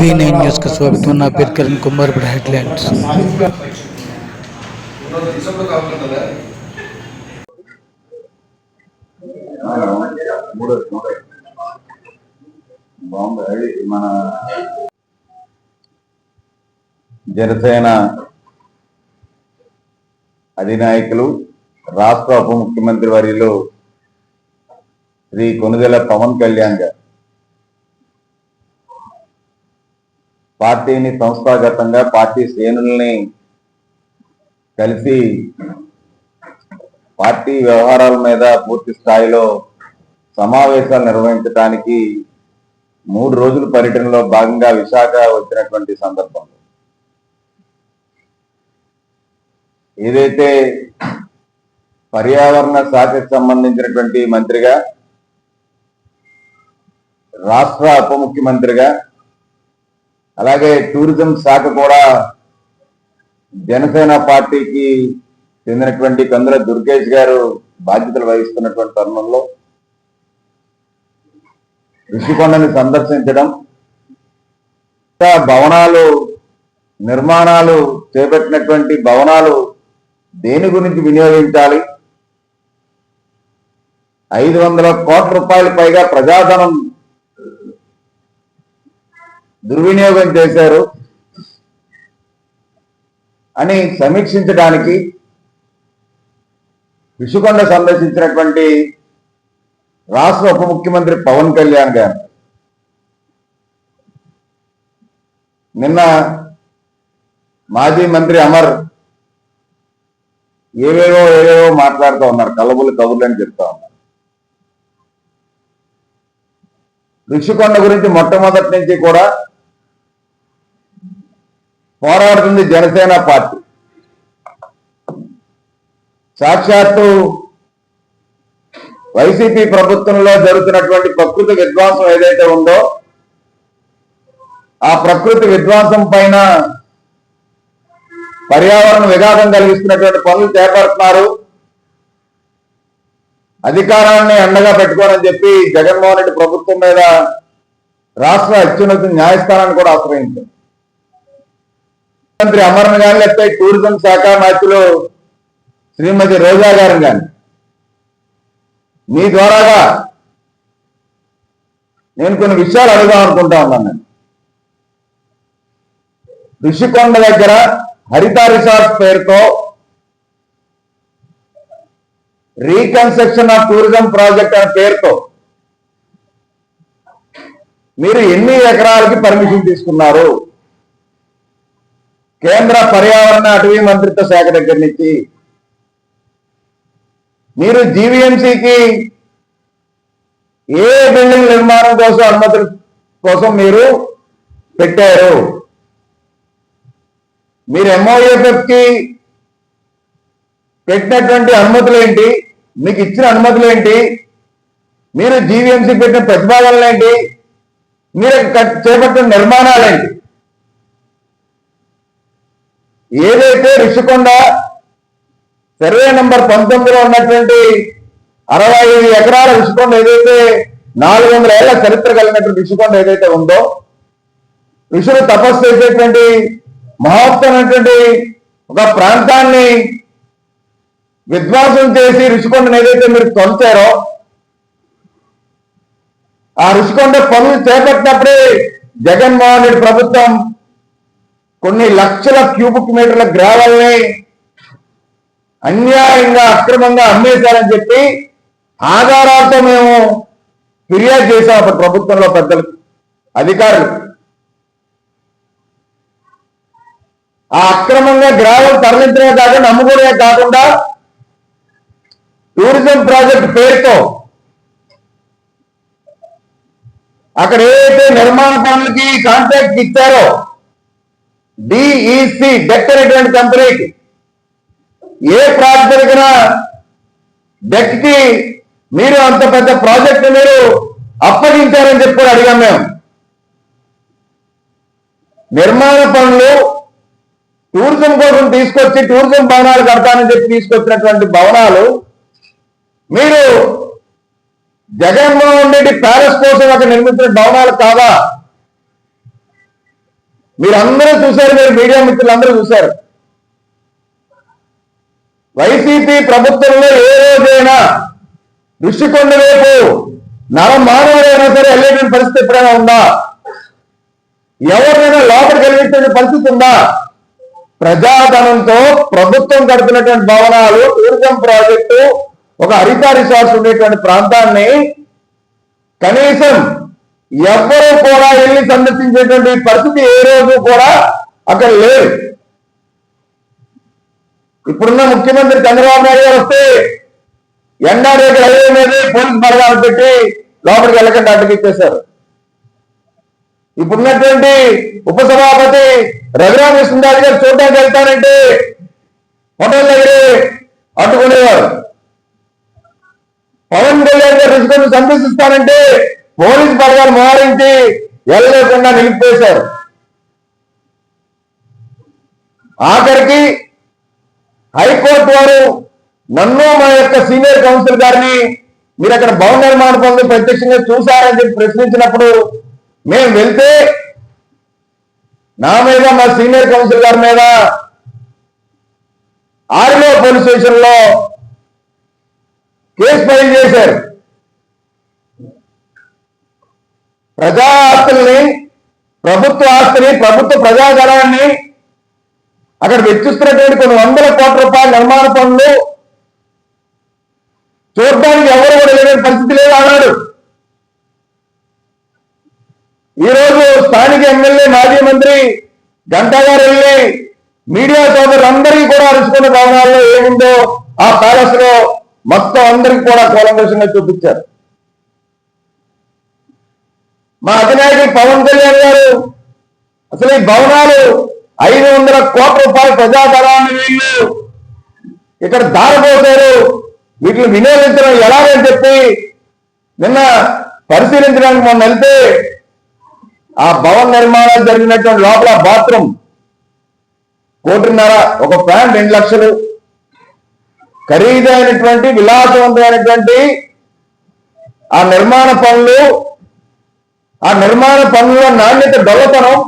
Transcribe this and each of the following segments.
V nine న్యూస్కు స్వాగతం నా పేరు కిరణ్ కుమార్ ఇప్పుడు హెడ్లైన్స్. మన జనసేన అధినాయకులు రాష్ట్ర ఉప ముఖ్యమంత్రి వర్యులు శ్రీ కొనుగెల పవన్ కళ్యాణ్ గారు. పార్టీని సంస్థాగతంగా పార్టీ శ్రేణుల్ని కలిసి పార్టీ వ్యవహారాల మీద పూర్తి స్థాయిలో సమావేశాలు నిర్వహించడానికి మూడు రోజుల పర్యటనలో భాగంగా విశాఖ వచ్చినటువంటి సందర్భంలో ఏదైతే పర్యావరణ శాఖకు సంబంధించినటువంటి మంత్రిగా రాష్ట్ర ఉప ముఖ్యమంత్రిగా అలాగే టూరిజం శాఖ కూడా జనసేన పార్టీకి చెందినటువంటి కందుల దుర్గేష్ గారు బాధ్యతలు వహిస్తున్నటువంటి తరుణంలో ఋషికొండని సందర్శించడం భవనాలు నిర్మాణాలు చేపట్టినటువంటి భవనాలు దేని గురించి వినియోగించాలి? ఐదు వందల కోట్ల రూపాయల పైగా ప్రజాధనం దుర్వినియోగం చేశారు అని సమీక్షించడానికి విషుకొండ సందర్శించినటువంటి రాష్ట్ర ఉప ముఖ్యమంత్రి పవన్ కళ్యాణ్ గారు. నిన్న మాజీ మంత్రి అమర్ ఏవేవో ఏవేవో మాట్లాడుతూ ఉన్నారు. కలబులు కబుర్లు అని చెప్తా ఉన్నారు. ఋషికొండ గురించి మొట్టమొదటి నుంచి కూడా పోరాడుతుంది జనసేన పార్టీ. సాక్షాత్తు వైసీపీ ప్రభుత్వంలో జరుగుతున్నటువంటి ప్రకృతి విధ్వంసం ఏదైతే ఉందో ఆ ప్రకృతి విధ్వంసం పైన పర్యావరణ విఘాతం కలిగిస్తున్నటువంటి పనులు చేపడుతున్నారు. అధికారాన్ని అండగా పెట్టుకోనని చెప్పి జగన్మోహన్ రెడ్డి ప్రభుత్వం మీద రాష్ట్ర అత్యున్నత న్యాయస్థానాన్ని కూడా ఆశ్రయించారు మంత్రి అమరన్ గాని లేకపోతే టూరిజం శాఖ మంత్రులు శ్రీమతి రోజా గారు గాని మీ ద్వారాగా నేను కొన్ని విషయాలు అడుగుదాం అనుకుంటా ఉన్నాను. ఋషికొండ దగ్గర హరిత రిసార్ట్స్ పేరుతో రీకన్స్ట్రక్షన్ ఆఫ్ టూరిజం ప్రాజెక్ట్ అనే పేరుతో మీరు ఎన్ని ఎకరాలకి పర్మిషన్ తీసుకున్నారు? కేంద్ర పర్యావరణ అటవీ మంత్రిత్వ శాఖ దగ్గర నుంచి. మీరు జీవీఎంసీకి ఏ బిల్డింగ్ నిర్మాణం కోసం అనుమతుల కోసం మీరు పెట్టారు? మీరు ఎంఓఎఫ్ఎఫ్కి పెట్టినటువంటి అనుమతులు ఏంటి మీకు ఇచ్చిన అనుమతులు ఏంటి మీరు జీవీఎంసీ పెట్టిన ప్రతిపాదనలు ఏంటి మీరు చేపట్టిన నిర్మాణాలు ఏంటి ఏదైతే రిషికొండ సర్వే నంబర్ పంతొమ్మిదిలో ఉన్నటువంటి అరవై ఐదు ఎకరాల ఋషికొండ ఏదైతే నాలుగు వందల ఏళ్ళ చరిత్ర కలిగినటువంటి ఋషికొండ ఏదైతే ఉందో ఋషులు తపస్సు చేసేటువంటి మహత్తమైనటువంటి ఒక ప్రాంతాన్ని విధ్వంసం చేసి ఋషికొండను ఏదైతే మీరు తొలిచారో ఆ ఋషికొండ పనులు చేపట్టినప్పుడే జగన్మోహన్ రెడ్డి ప్రభుత్వం కొన్ని లక్షల క్యూబిక్ మీటర్ల గ్రావల్ని అన్యాయంగా అక్రమంగా అమ్మేశారని చెప్పి ఆధారాలతో మేము ఫిర్యాదు చేశాం అప్పుడు ప్రభుత్వంలో పెద్దలు అధికారులు. ఆ అక్రమంగా గ్రావెల్ తరలించడమే కాకుండా అమ్ముకోవడమే కాకుండా టూరిజం ప్రాజెక్ట్ పేరుతో అక్కడ ఏదైతే నిర్మాణ పనులకి కాంట్రాక్ట్ ఇచ్చారో డిఈసి డెక్ అనేటువంటి కంపెనీకి ఏ ప్రాతిపదికన డెక్కి మీరు అంత పెద్ద ప్రాజెక్ట్ మీరు అప్పగించారని చెప్పి అడిగాం మేము. నిర్మాణ పనులు టూరిజం కోసం తీసుకొచ్చి టూరిజం భవనాలు కడతానని చెప్పి తీసుకొచ్చినటువంటి భవనాలు మీరు జగన్మోహన్ రెడ్డి ప్యాలెస్ కోసం అక్కడ నిర్మించిన భవనాలు కాదా? మీరందరూ చూశారు మీరు మీడియా మిత్రులందరూ చూశారు. వైసీపీ ప్రభుత్వంలో ఏ రోజైనా దృష్టికొండ వైపు నర మానవుడైనా సరే వెళ్ళేటువంటి పరిస్థితి ఎప్పుడైనా ఉందా? ఎవరినైనా లోపలికి వెళ్ళేటువంటి పరిస్థితి ఉందా? ప్రజాధనంతో ప్రభుత్వం కడుతున్నటువంటి భవనాలు టూరిజం ప్రాజెక్టు ఒక హరిత రిసార్ట్స్ ఉండేటువంటి ప్రాంతాన్ని కనీసం ఎవ్వరూ కూడా వెళ్ళి సందర్శించేటువంటి పరిస్థితి ఏ రోజు కూడా అక్కడ లేదు. ఇప్పుడున్న ముఖ్యమంత్రి చంద్రబాబు నాయుడు గారు వస్తే ఎన్ఆర్ఏ హైవే మీద పోలీస్ బలగాలు పెట్టి లోపలికి వెళ్ళకుండా అడ్డగిచ్చేశారు ఇప్పుడున్నటువంటి ఉపసభాపతి రఘురామకృష్ణరాజు గారు చూడడానికి వెళ్తానంటే హోటల్ దగ్గర అడ్డుకునేవారు. పవన్ కళ్యాణ్ గారు రుచుకొని సంతోషిస్తానంటే పోలీసు బలగాలు మారించి వెళ్ళలేకుండా నిలిపేశారు ఆఖరికి హైకోర్టు వారు నన్ను మా యొక్క సీనియర్ కౌన్సిల్ గారిని మీరు అక్కడ భవన నిర్మాణ పనులు ప్రత్యక్షంగా చూశారని చెప్పి ప్రశ్నించినప్పుడు మేము వెళ్తే నా మీద మా సీనియర్ కౌన్సిల్ గారి మీద ఆర్లో పోలీస్ స్టేషన్లో కేసు ఫైల్ చేశారు. ప్రజా ఆస్తుల్ని ప్రభుత్వ ఆస్తిని ప్రభుత్వ ప్రజాధనాన్ని అక్కడ వెచ్చిస్తున్నటువంటి కొన్ని వందల కోట్ల రూపాయల నిర్మాణ పనులు చూడడానికి ఎవరు కూడా లేని పరిస్థితి లేదు అన్నాడు. ఈ రోజు స్థానిక ఎమ్మెల్యే మాజీ మంత్రి గంటా గారు వెళ్ళి మీడియా సోదరులందరికీ కూడా అరుచుకున్న భవనాల్లో ఏముందో ఆ ప్యాలెస్లో మొత్తం అందరికి కూడా కూలంకషంగా చూపించారు. మా అధినాయకుడు పవన్ కళ్యాణ్ గారు అసలు ఈ భవనాలు ఐదు వందల కోట్ల రూపాయల ప్రజాధనాన్ని వీళ్ళు ఇక్కడ దారిపోతారు వీటిని వినియోగించడం ఎలాగని చెప్పి నిన్న పరిశీలించడానికి మొన్న వెళ్తే ఆ భవన నిర్మాణాలు జరిగినటువంటి లోపల బాత్రూమ్ కోటిన్నర ఒక ఫ్యాన్ రెండు లక్షలు. ఖరీదైనటువంటి విలాసవంతమైనటువంటి ఆ నిర్మాణ పనులు ఆ నిర్మాణ పనుల నాణ్యత దొల్లతనం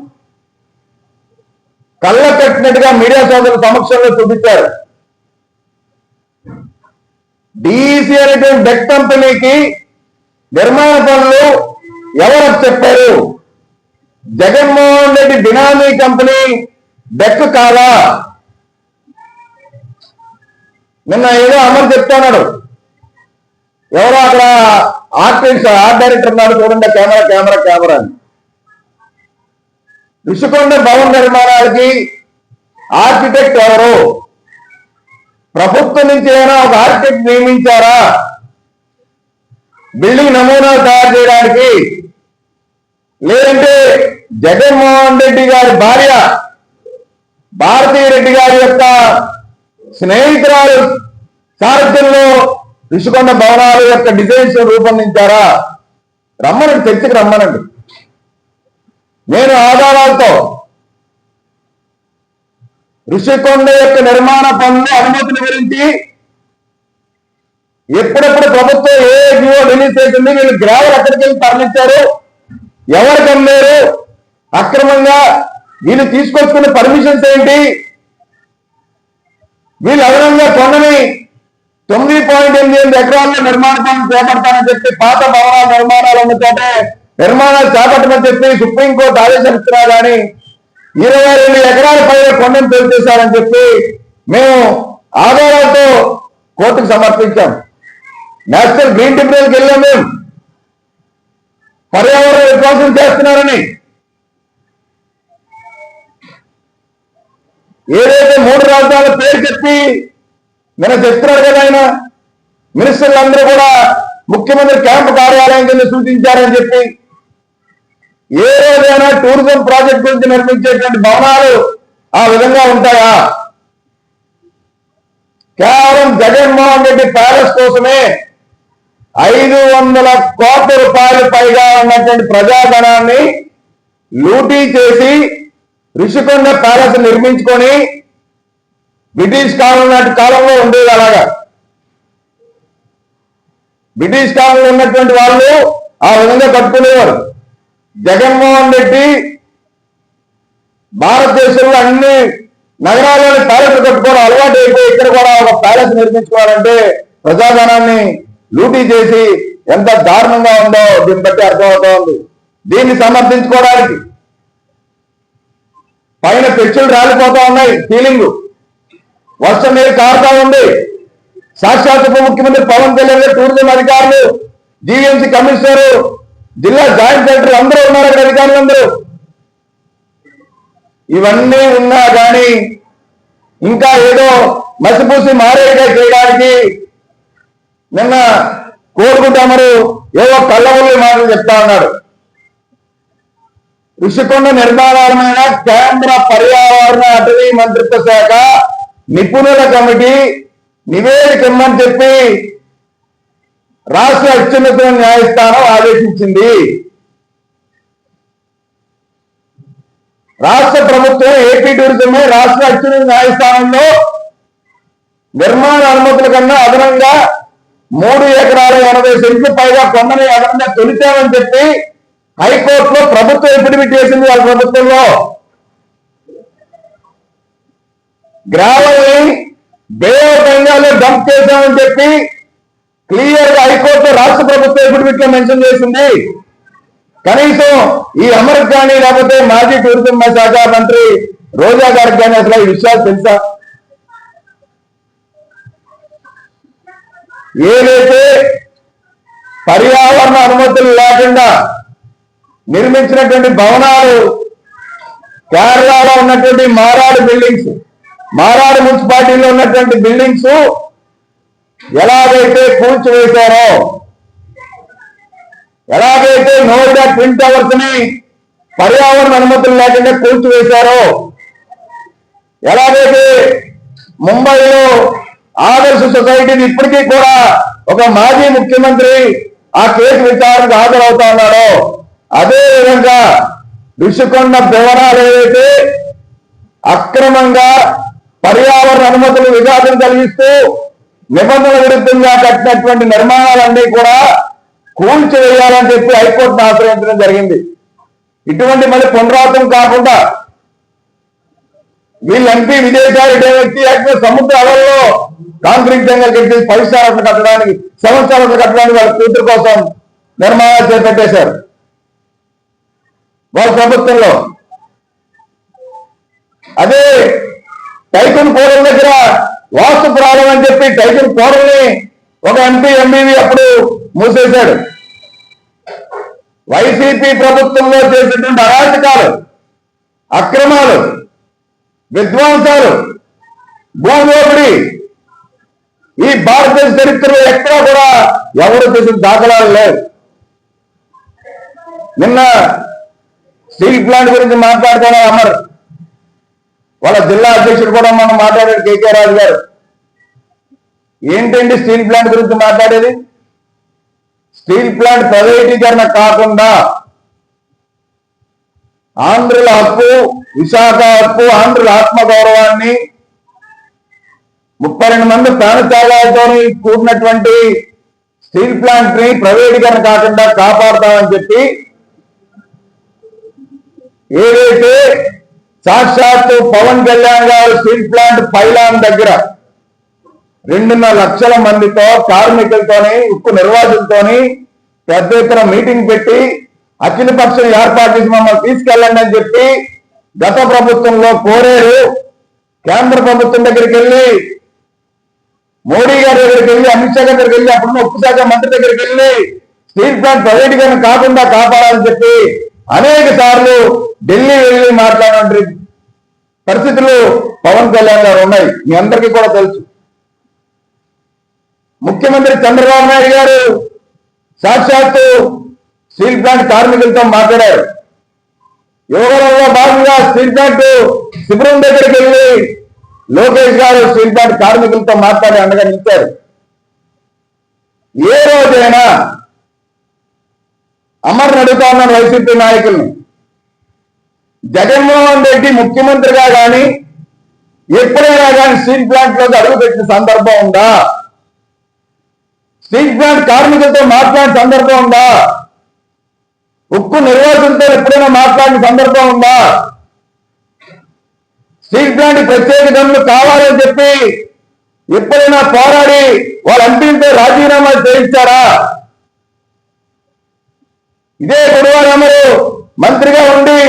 కళ్ళ కట్టినట్టుగా మీడియా సోదరుల సమక్షంలో చూపించారు. డిఈసి అనేటువంటి డెక్ కంపెనీకి నిర్మాణ పనులు ఎవరు చెప్పారు? జగన్మోహన్ రెడ్డి బినామీ కంపెనీ డెక్ కాదా? నిన్న ఏదో అమలు చెప్తున్నాడు ఎవరో అక్కడ ఆర్టిస్ట్ ఆర్ట్ డైరెక్టర్ ఉన్నాడు చూడండి కెమెరా కెమెరా కెమెరా అని. ఋషికొండ భవన నిర్మాణాలకి ఆర్కిటెక్ట్ ఎవరు? ప్రభుత్వం నుంచి ఏమైనా ఒక ఆర్కిటెక్ట్ నియమించారా? బిల్డింగ్ నమూనాలు తయారు చేయడానికి లేదంటే జగన్మోహన్ రెడ్డి గారి భార్య భారతీయ రెడ్డి గారి యొక్క స్నేహితురాలు సారథ్యంలో ఋషికొండ భవనాల యొక్క డిజైన్స్ రూపొందించారా? రమ్మనండి చర్చకి రమ్మనండి. నేను ఆధారాలతో ఋషికొండ యొక్క నిర్మాణ పనులు అనుమతుల గురించి ఎప్పుడెప్పుడు ప్రభుత్వం ఏ జియో రిలీజ్ అవుతుంది వీళ్ళు గ్రావల్ ఎక్కడికి వెళ్ళి తరలించారు? ఎవరికి అమ్మారు అక్రమంగా వీళ్ళు తీసుకొచ్చుకున్న పర్మిషన్స్ ఏంటి? వీళ్ళు అదనంగా కొండని తొమ్మిది పాయింట్ ఎనిమిది ఎనిమిది ఎకరాల్లో నిర్మాణ పనులు చేపడతానని చెప్పి పాత భవనాల నిర్మాణాలు ఉన్న చోట నిర్మాణాలు చేపట్టమని చెప్పి సుప్రీంకోర్టు ఆదేశం ఇస్తున్నా కానీ ఇరవై రెండు ఎకరాల పైన కొండను తేల్చేశారని చెప్పి మేము ఆధారాలతో కోర్టుకు సమర్పించాం. నేషనల్ గ్రీన్ ట్రిబ్యునల్కి వెళ్ళాం మేము. పర్యావరణ విధ్వంసం చేస్తున్నారని. ఏదైతే మూడు రాజధానుల పేరు చెప్పి నిన్న చెప్తున్నారు కదా ఆయన మినిస్టర్లందరూ కూడా ముఖ్యమంత్రి క్యాంపు కార్యాలయం కింద సూచించారని చెప్పి ఏ రోజైనా టూరిజం ప్రాజెక్ట్ గురించి నిర్మించేటువంటి భవనాలు ఆ విధంగా ఉంటాయా? కేవలం జగన్మోహన్ రెడ్డి ప్యాలెస్ కోసమే ఐదు వందల కోట్ల రూపాయలు పైగా ఉన్నటువంటి ప్రజాధనాన్ని లూటీ చేసి ఋషికొండ ప్యాలెస్ నిర్మించుకొని బ్రిటిష్ కాలం నాటి కాలంలో ఉండేది అలాగా. బ్రిటిష్ కాలంలో ఉన్నటువంటి వాళ్ళు ఆ విధంగా కట్టుకునేవారు. జగన్మోహన్ రెడ్డి భారతదేశంలో అన్ని నగరాల్లోని ప్యాలెస్ కట్టుకోవడం అలవాటు అయిపోయి ఇక్కడ కూడా ఒక ప్యాలెస్ నిర్మించుకోవాలంటే ప్రజాధనాన్ని లూటీ చేసి ఎంత దారుణంగా ఉందో దీన్ని బట్టి అర్థమవుతా ఉంది. దీన్ని సమర్థించుకోవడానికి పైన పెచ్చులు రాలిపోతా ఉన్నాయి సీలింగ్ వర్షం నీరు కారుతా ఉంది. సాక్షాత్ ఉప ముఖ్యమంత్రి పవన్ కళ్యాణ్ టూరిజం అధికారులు జీవీఎంసీ కమిషనర్ జిల్లా జాయింట్ సెక్రటరీ అందరూ ఉన్నారు అక్కడ అధికారులు అందరూ ఇవన్నీ ఉన్నా కానీ ఇంకా ఏదో మసిపూసి మారేగా చేయడానికి నిన్న కోరుకుంటామరు ఏవో కళ్ళబుల్లి మాటలు చెప్తా ఉన్నాడు. ఋషికొండ నిర్మాణాలమైన కేంద్ర పర్యావరణ అటవీ మంత్రిత్వ శాఖ నిపుణుల కమిటీ నివేదిక ఇమ్మని చెప్పి రాష్ట్ర అత్యున్నత న్యాయస్థానం ఆదేశించింది. రాష్ట్ర ప్రభుత్వం ఏపీ టూరిజం రాష్ట్ర అత్యున్నత న్యాయస్థానంలో నిర్మాణ అనుమతుల కన్నా అదనంగా మూడు ఎకరాల ఎనభై సెంట్లు పైగా కొండని అదనంగా తొలిచామని చెప్పి హైకోర్టులో ప్రభుత్వం ఎఫిడవిట్ చేసింది వాళ్ళ ప్రభుత్వంలో? గ్రావల్ని బే ఆఫ్ బెంగాల్లో డంప్ చేశామని చెప్పి క్లియర్గా హైకోర్టు రాష్ట్ర ప్రభుత్వం ఎఫిడవిట్లో మెన్షన్ చేసింది. కనీసం ఈ అమర్ కానీ లేకపోతే మాజీ టూరిజం శాఖ మంత్రి రోజా గారికి కానీ అసలు ఈ విషయాలు తెలుసా? ఏదైతే పర్యావరణ అనుమతులు లేకుండా నిర్మించినటువంటి భవనాలు కేరళలో ఉన్నటువంటి మారాడు బిల్డింగ్స్ మారాడు మున్సిపాలిటీలో ఉన్నటువంటి బిల్డింగ్స్ ఎలాగైతే కూల్చివేశారో ఎలాగైతే నోయిడా ట్విన్ టవర్స్ని పర్యావరణ అనుమతులు లేకుండా కూల్చివేశారో ఎలాగైతే ముంబైలో ఆదర్శ సొసైటీని ఇప్పటికీ కూడా ఒక మాజీ ముఖ్యమంత్రి ఆ కేసు విచారణకు హాజరవుతా ఉన్నాడో అదే విధంగా ఋషికొండ భవనాలు ఏవైతే అక్రమంగా పర్యావరణ అనుమతులు విఘాతం కలిగిస్తూ నిబంధనల విరుద్ధంగా కట్టినటువంటి నిర్మాణాలన్నీ కూడా కూల్చివేయాలని చెప్పి హైకోర్టును ఆశ్రయించడం జరిగింది. ఇటువంటి మళ్ళీ పునరావృతం కాకుండా వీళ్ళు ఎంపీ విదేశాలు వ్యక్తి యాక్చువల్ సముద్ర అలల్లో కాంక్రీట్ జంగల్ కట్టి పరిసరాలను కట్టడానికి సంవత్సరాలను కట్టడానికి వాళ్ళ కూతురు కోసం నిర్మాణాలు చేపట్టేశారు. వాళ్ళ ప్రభుత్వంలో. అదే టైకున్ కోరల దగ్గర వాస్తు ప్రాణం అని చెప్పి టైకున్ కోరల్ని ఒక ఎంపీ ఎంబీవి అప్పుడు మూసేశాడు. వైసీపీ ప్రభుత్వంలో చేసినటువంటి అరాచకాలు అక్రమాలు విధ్వంసాలు భూదోపిడి ఈ భారతదేశ చరిత్రలో ఎక్కడా కూడా ఎవరు చేసిన దాఖలాలు లేవు. నిన్న స్టీల్ ప్లాంట్ గురించి మాట్లాడుతున్నారు అమర్ వాళ్ళ జిల్లా అధ్యక్షుడు కూడా మనం మాట్లాడాడు కేకే రాజు గారు. ఏంటండి స్టీల్ ప్లాంట్ గురించి మాట్లాడేది? స్టీల్ ప్లాంట్ ప్రైవేటీకరణ కాకుండా ఆంధ్రుల హక్కు విశాఖ హక్కు ఆంధ్రుల ఆత్మగౌరవాన్ని ముప్పై రెండు మంది ప్రాణత్యాగాలతో కూడినటువంటి స్టీల్ ప్లాంట్ని ప్రైవేటీకరణ కాకుండా కాపాడతామని చెప్పి ఏదైతే సాక్షాత్తు పవన్ కళ్యాణ్ గారు స్టీల్ ప్లాంట్ పైలాన్ దగ్గర రెండున్నర లక్షల మందితో కార్మికులతోని ఉక్కు నిర్వాసులతోని పెద్ద ఎత్తున మీటింగ్ పెట్టి అఖిల పక్షం ఏర్పాటు చేసి మమ్మల్ని తీసుకెళ్ళండి అని చెప్పి గత ప్రభుత్వంలో కోరేరు. కేంద్ర ప్రభుత్వం దగ్గరికి వెళ్ళి మోడీ గారి దగ్గరికి వెళ్ళి అమిత్ షా గారి దగ్గరికి వెళ్ళి అప్పుడున్న ఉప్పు శాఖ మంత్రి దగ్గరికి వెళ్ళి స్టీల్ ప్లాంట్ ప్రైవేటీకరణ కాకుండా కాపాడాలని చెప్పి అనేక సార్లు ఢిల్లీ వెళ్ళి మాట్లాడిన పరిస్థితులు పవన్ కళ్యాణ్ గారు ఉన్నాయి. మీ అందరికీ కూడా తెలుసు. ముఖ్యమంత్రి చంద్రబాబు నాయుడు గారు సాక్షాత్తు స్టీల్ ప్లాంట్ కార్మికులతో మాట్లాడారు. యువగలంలో భాగంగా స్టీల్ ప్లాంట్ శిబిరం దగ్గరికి వెళ్ళి లోకేష్ గారు స్టీల్ ప్లాంట్ కార్మికులతో మాట్లాడి అండగా నిలిచారు ఏ రోజైనా అమర్ అడుగుతా ఉన్నాను వైసీపీ నాయకులను జగన్మోహన్ రెడ్డి ముఖ్యమంత్రిగా కానీ ఎప్పుడైనా కానీ స్టీల్ ప్లాంట్లో అడుగుపెట్టిన సందర్భం ఉందా? స్టీల్ ప్లాంట్ కార్మికులతో మాట్లాడిన సందర్భం ఉందా? ఉక్కు నిర్వాసులతో ఎప్పుడైనా మాట్లాడిన సందర్భం ఉందా? స్టీల్ ప్లాంట్ ప్రత్యేక గనులు కావాలని చెప్పి ఎప్పుడైనా పోరాడి వాళ్ళు ఎంపీలతో రాజీనామా చేయించారా? ఇదే గురువారామరు మంత్రిగా ఉండి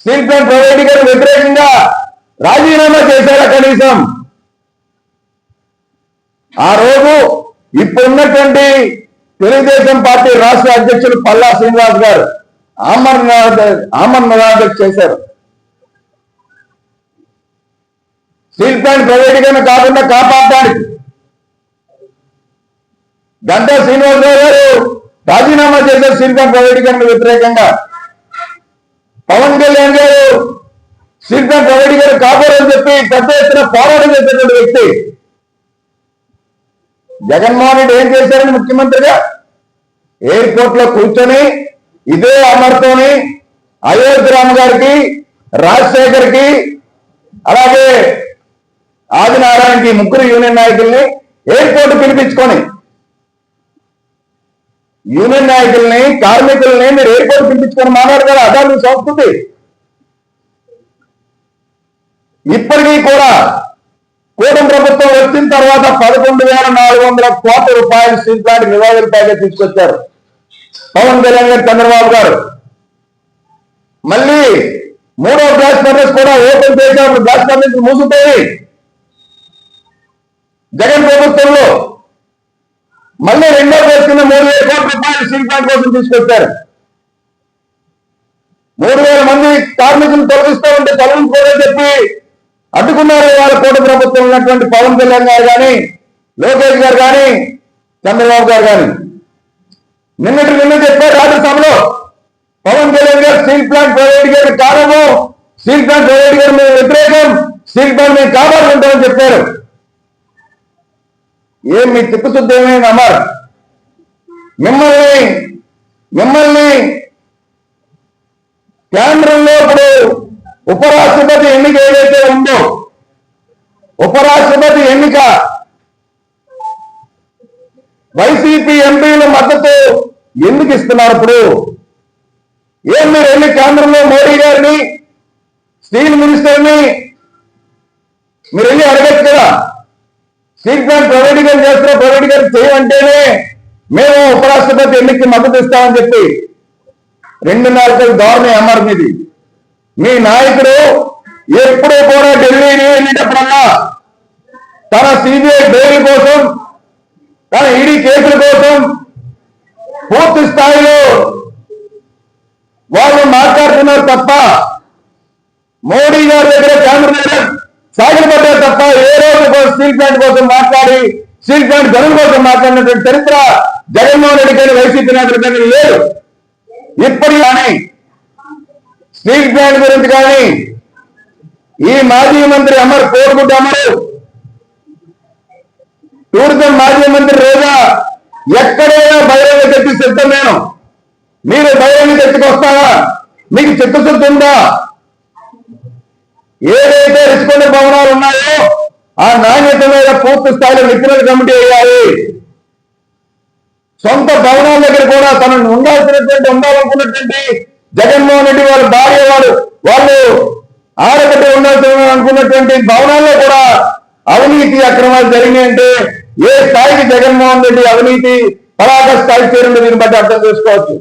స్టీల్ ప్లాంట్ ప్రైవేటీకరణ వ్యతిరేకంగా రాజీనామా చేశారా కనీసం? ఆ రోజు ఇప్పుడున్నటువంటి తెలుగుదేశం పార్టీ రాష్ట్ర అధ్యక్షులు పల్లా శ్రీనివాస్ గారు ఆమరణ ఆమరణ చేశారు. స్టీల్ ప్లాంట్ ప్రైవేటీకరణ కాకుండా కాపాడడానికి. గంటా శ్రీనివాసరావు గారు రాజీనామా చేశారు స్టీల్ ప్లాంట్ ప్రైవేటీకరణ వ్యతిరేకంగా. పవన్ కళ్యాణ్ గారు స్టీల్ ప్లాంట్ ప్రైవేటీకరణ కాపాడని చెప్పి పెద్ద ఎత్తున పోరాటం చేసినటువంటి వ్యక్తి. జగన్మోహన్ రెడ్డి ఏం చేశారని ముఖ్యమంత్రిగా ఎయిర్పోర్ట్లో కూర్చొని ఇదే అమర్తోని అయోధ్య రామ్ గారికి రాజశేఖర్కి అలాగే ఆదినారాయణకి ముగ్గురు యూనియన్ నాయకుల్ని ఎయిర్పోర్ట్ పిలిపించుకొని యూనియన్ నాయకుల్ని కార్మికుల్ని మీరు ఎయిర్పోర్ట్ పిలిపించుకొని మాట్లాడతారు? అదా మీ సంస్కృతి? ఇప్పటికీ కూడా కూటమి ప్రభుత్వం వచ్చిన తర్వాత పదకొండు వేల నాలుగు వందల కోట్ల రూపాయలు స్టీల్ ప్లాంట్ నివారణ ప్యాకేజ్ తీసుకొచ్చారు. పవన్ కళ్యాణ్ గారు చంద్రబాబు గారు. మళ్ళీ మూడో గ్లాస్ ఫర్నెస్ కూడా ఓపెన్ చేసినప్పుడు గ్లాస్ ఫర్నెస్ మూసిపోయి జగన్ ప్రభుత్వంలో మళ్ళీ రెండో గ్లాస్ కింద మూడు వేల కోట్ల రూపాయలు స్టీల్ ప్లాంట్ కోసం తీసుకొచ్చారు. మూడు వేల మంది కార్మికులు తొలగిస్తూ ఉంటే తొలగించుకోవాలని చెప్పి అడ్డుకున్నారు వాళ్ళ కోటి ప్రభుత్వం ఉన్నటువంటి పవన్ కళ్యాణ్ గారు కానీ లోకేష్ గారు కానీ చంద్రబాబు గారు కానీ. నిన్నటి నిన్న చెప్పారు రాజ్యసభలో పవన్ కళ్యాణ్ గారు స్టీల్ ప్లాంట్ ప్రైవేట్ గారి కారణము స్టీల్ ప్లాంట్ ప్రైవేట్ గారు మీద వ్యతిరేకం స్టీల్ ప్లాంట్ మేము కాపాడుకుంటామని చెప్పారు. ఏం మీ తిప్పుశుద్ధి ఏమైంది అమర్? మిమ్మల్ని మిమ్మల్ని కేంద్రంలో ఇప్పుడు ఉపరాష్ట్రపతి ఎన్నిక ఏదైతే ఉందో ఉపరాష్ట్రపతి ఎన్నిక వైసీపీ ఎంపీల మద్దతు ఎందుకు ఇస్తున్నారు ఇప్పుడు? ఏం మీరు వెళ్ళి కేంద్రంలో మోడీ గారిని స్టీల్ మినిస్టర్ని మీరు వెళ్ళి అడగచ్చు కదా? స్టీల్ ప్లాంట్ ప్రైవేటీకరణ ప్రైవేట్ గారు చేయమంటేనే మేము ఉపరాష్ట్రపతి ఎన్నికకి మద్దతు ఇస్తామని చెప్పి రెండు నాలుగు దారుణం ఇది. మీ నాయకుడు ఎప్పుడూ కూడా ఢిల్లీని వెళ్ళేటప్పుడల్లా తన సిబిఐ బెయిల్ కోసం తన ఈడీ కేసుల కోసం పూర్తి స్థాయిలో వాళ్ళు మాట్లాడుతున్నారు తప్ప మోడీ గారి దగ్గర కేంద్ర సాగిపడ్డారు తప్ప ఏ రోజు స్టీల్ ప్లాంట్ కోసం మాట్లాడి స్టీల్ ప్లాంట్ గనుల కోసం మాట్లాడినటువంటి చరిత్ర జగన్మోహన్ రెడ్డి గారి వైసీపీ నాయకుల దగ్గర లేదు. ఇప్పుడు కానీ స్టీల్ ప్లాంట్ గురించి కానీ ఈ మాజీ మంత్రి అమర్ కోరుకుంటే అమరు టూరిజం మాజీ మంత్రి రోజా ఎక్కడైనా బహిరంగ చర్చ సిద్ధం నేను. మీరు బహిరంగ చర్చకు వస్తారా? మీకు చిత్తశుద్ధి ఉందా? ఏదైతే రిచుకొండ భవనాలు ఉన్నాయో ఆ నాణ్యత మీద పూర్తి స్థాయిలో నిపుణుల కమిటీ వేయాలి సొంత భవనాల దగ్గర కూడా తనను ఉండాల్సినటువంటి ఉండాలనుకున్నటువంటి జగన్మోహన్ రెడ్డి వాళ్ళ భార్య వారు వాళ్ళు ఆడబిడ్డ ఉండాల్సిన అనుకున్నటువంటి భవనాల్లో కూడా అవినీతి అక్రమాలు జరిగినాయంటే ఏ స్థాయికి జగన్మోహన్ రెడ్డి అవినీతి పరాక స్థాయి చేరిందో దీన్ని బట్టి అర్థం చేసుకోవచ్చు.